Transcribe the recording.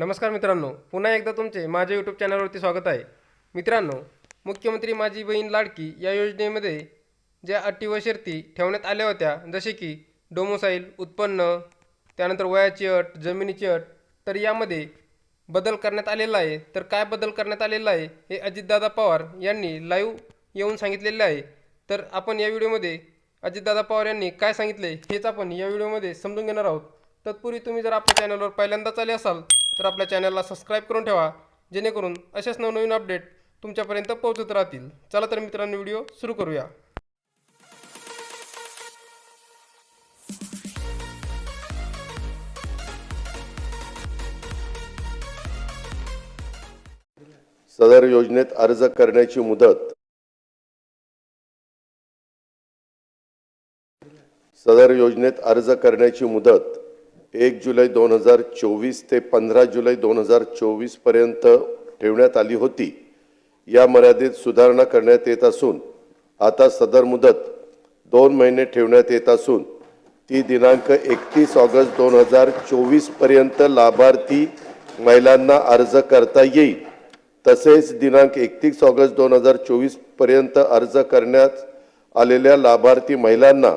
नमस्कार मित्रांनो पुन्हा एकदा तुमचे माझ्या यूट्यूब चॅनलवरती स्वागत आहे. मित्रांनो मुख्यमंत्री माझी बहीण लाडकी या योजनेमध्ये ज्या अटी व शर्ती ठेवण्यात आल्या होत्या जसे की डोमोसाईल उत्पन्न त्यानंतर वयाची अट जमिनीची अट तर यामध्ये बदल करण्यात आलेला आहे. तर काय बदल करण्यात आलेला आहे हे अजितदादा पवार यांनी लाईव्ह येऊन सांगितलेले आहे. तर आपण या व्हिडिओमध्ये अजितदादा पवार यांनी काय सांगितले हेच आपण या व्हिडिओमध्ये समजून घेणार आहोत. तत्पूर्वी तुम्ही जर आपल्या चॅनलवर पहिल्यांदाच आले असाल तर आपल्या चॅनलला सबस्क्राईब करून ठेवा जेणेकरून असेच नवनवीन अपडेट तुमच्यापर्यंत पोहोचत राहतील. चला तर मित्रांनो व्हिडिओ सुरू करूया. सदर योजनेत अर्ज करण्याची मुदत. सदर योजनेत अर्ज करण्याची मुदत. एक जुलै दोन हजार चोवीस ते पंधरा जुलै दोन हजार चोवीसपर्यंत ठेवण्यात आली होती. या मर्यादेत सुधारणा करण्यात येत असून आता सदर मुदत दोन महिने ठेवण्यात येत असून ती दिनांक एकतीस ऑगस्ट दोन हजार चोवीसपर्यंत लाभार्थी महिलांना अर्ज करता येईल. तसेच दिनांक एकतीस ऑगस्ट दोन हजार चोवीसपर्यंत अर्ज करण्यात आलेल्या लाभार्थी महिलांना